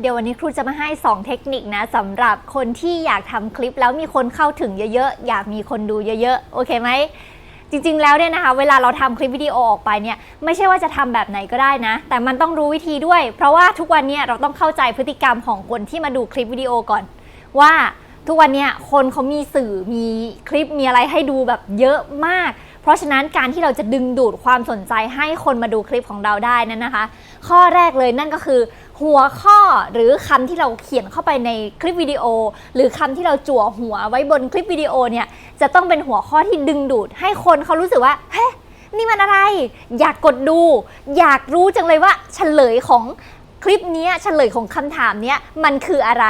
เดี๋ยววันนี้ครูจะมาให้ 2 เทคนิคนะสำหรับคนที่อยากทำคลิปแล้วมีคนเข้าถึงเยอะๆ อยากมีคนดูเยอะๆ โอเคไหม จริงๆ แล้วเนี่ยนะคะ เวลาเราทำคลิปวิดีโอออกไปเนี่ย ไม่ใช่ว่าจะทำแบบไหนก็ได้นะ แต่มันต้องรู้วิธีด้วย เพราะว่าทุกวันเนี้เราต้องเข้าใจพฤติกรรมของคนที่มาดูคลิปวิดีโอก่อน ว่าทุกวันเนี้คนเขามีสื่อมีคลิปมีอะไรให้ดูแบบเยอะมาก เพราะฉะนั้นการที่เราจะดึงดูดความสนใจให้คนมาดูคลิปของเราได้นั้นนะคะ ข้อแรกเลยนั่นก็คือ หัวข้อหรือคำที่เราเขียนเข้าไปในคลิปวิดีโอ หรือคำที่เราจั่วหัวไว้บนคลิปวิดีโอเนี่ยจะต้องเป็นหัวข้อที่ดึงดูด ให้คนเขารู้สึกว่าเฮ้นี่มันอะไร อยากกดดู อยากรู้จังเลยว่าเฉลยของคลิปนี้เฉลยของคำถามเนี้ยมันคืออะไร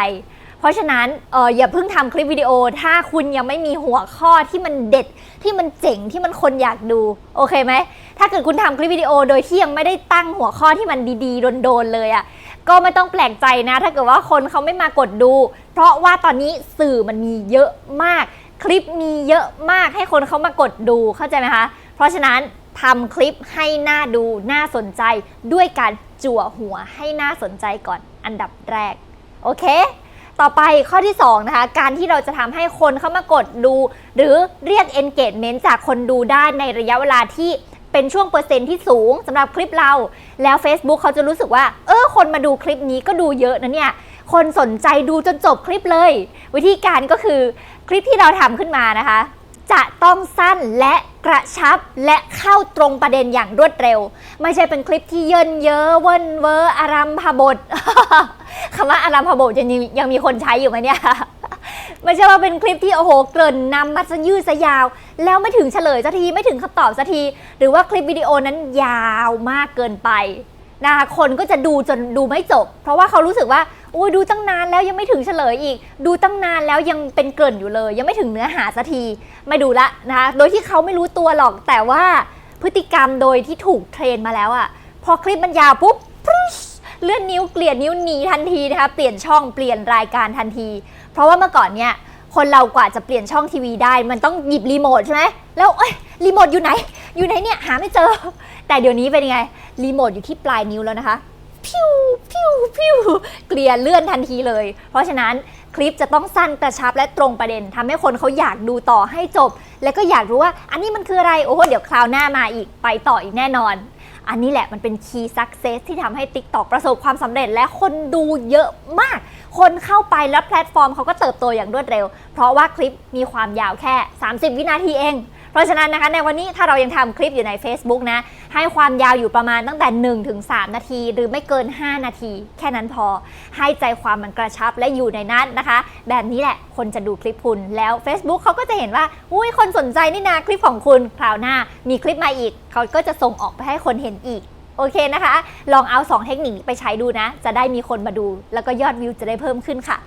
เพราะฉะนั้นเอออย่าเพิ่งทำคลิปวิดีโอ ถ้าคุณยังไม่มีหัวข้อที่มันเด็ดที่มันเจ๋งที่มันคนอยากดูโอเคไหมถ้าเกิดคุณทำคลิปวิดีโอโดยที่ยังไม่ได้ตั้งหัวข้อที่มันดีๆโดนๆเลยอะ่ะก็ไม่ต้องแปลกใจนะ ถ้าเกิดว่าคนเขาไม่มากดดู เพราะว่าตอนนี้สื่อมันมีเยอะมาก คลิปมีเยอะมากให้คนเขามากดดูเข้าใจไหมคะ เพราะฉะนั้นทำคลิปให้น่าดูน่าสนใจ ด้วยการจั่วหัวให้น่าสนใจก่อนอันดับแรก โอเค ต่อไปข้อที่2นะคะการที่เราจะทำให้คนเข้ามากดดู หรือเรียก engagement จากคนดูได้ในระยะเวลาที่เป็นช่วงเปอร์เซ็นต์ที่สูงสำหรับคลิปเรา แล้ว Facebook เขาจะรู้สึกว่า เออ คนมาดูคลิปนี้ก็ดูเยอะนะเนี่ย คนสนใจดูจนจบคลิปเลย วิธีการก็คือคลิปที่เราทำขึ้นมานะคะ จะต้องสั้นและกระชับและเข้าตรงประเด็นอย่างรวดเร็ว ไม่ใช่เป็นคลิปที่เยินเยอเวินเวอร์อารัมพบทคำว่าอารัมพบทยังมียังมีคนใช้อยู่ไหมเนี่ยไม่ใช่ว่าเป็นคลิปที่โอ้โหเกริ่นนำมาซะยืดซะยาว แล้วไม่ถึงเฉลยสักทีไม่ถึงคำตอบสักที หรือว่าคลิปวิดีโอนั้นยาวมากเกินไปนะคะคนก็จะดูจนดูไม่จบ เพราะว่าเขารู้สึกว่า โอ้ยดูตั้งนานแล้วยังไม่ถึงเฉลยอีก ดูตั้งนานแล้วยังเป็นเกริ่นอยู่เลย ยังไม่ถึงเนื้อหาสักทีไม่ดูละนะคะโดยที่เขาไม่รู้ตัวหรอกแต่ว่าพฤติกรรมโดยที่ถูกเทรนมาแล้วอะพอคลิปมันยาวปุ๊บเลื่อนนิ้วเกลี่ยนิ้วหนีทันทีนะคะเปลี่ยนช่องเปลี่ยนรายการทันที เพราะว่าเมื่อก่อนเนี่ยคนเรากว่าจะเปลี่ยนช่องทีวีได้ มันต้องหยิบรีโมทใช่ไหมแล้วเอ้ยรีโมทอยู่ไหน อยู่ไหนเนี่ยหาไม่เจอ แต่เดี๋ยวนี้เป็นยังไงรีโมทอยู่ที่ปลายนิ้วแล้วนะคะ พิวพิวพิวเกลี่ยเลื่อนทันทีเลย เพราะฉะนั้นคลิปจะต้องสั้นกระชับและตรงประเด็นทำให้คนเขาอยากดูต่อให้จบ แล้วก็อยากรู้ว่า อันนี้มันคืออะไร โอ้โหเดี๋ยวคราวหน้ามาอีกไปต่ออีกแน่นอน อันนี้แหละมันเป็นคีย์สักเซสที่ทำให้ TikTok ประสบความสำเร็จและคนดูเยอะมาก คนเข้าไปแล้วแพลตฟอร์มเขาก็เติบโตอย่างรวดเร็ว เพราะว่าคลิปมีความยาวแค่ 30 วินาทีเอง เพราะฉะนั้นนะคะในวันนี้ถ้าเรายังทำคลิปอยู่ใน Facebook นะ ให้ความยาวอยู่ประมาณตั้งแต่1-3ถึง3นาที หรือไม่เกิน 5 นาที แค่นั้นพอ ให้ใจความมันกระชับและอยู่ในนั้นนะคะ แบบนี้แหละคนจะดูคลิปคุณแล้ว Facebook เขาก็จะเห็นว่าอุ้ยคนสนใจนี่นาคลิปของคุณคราวหน้ามีคลิปมาอีก เขาก็จะส่งออกไปให้คนเห็นอีกโอเคนะคะ ลองเอา 2 เทคนิคไปใช้ดูนะ จะได้มีคนมาดู แล้วก็ยอดวิวจะได้เพิ่มขึ้นค่ะ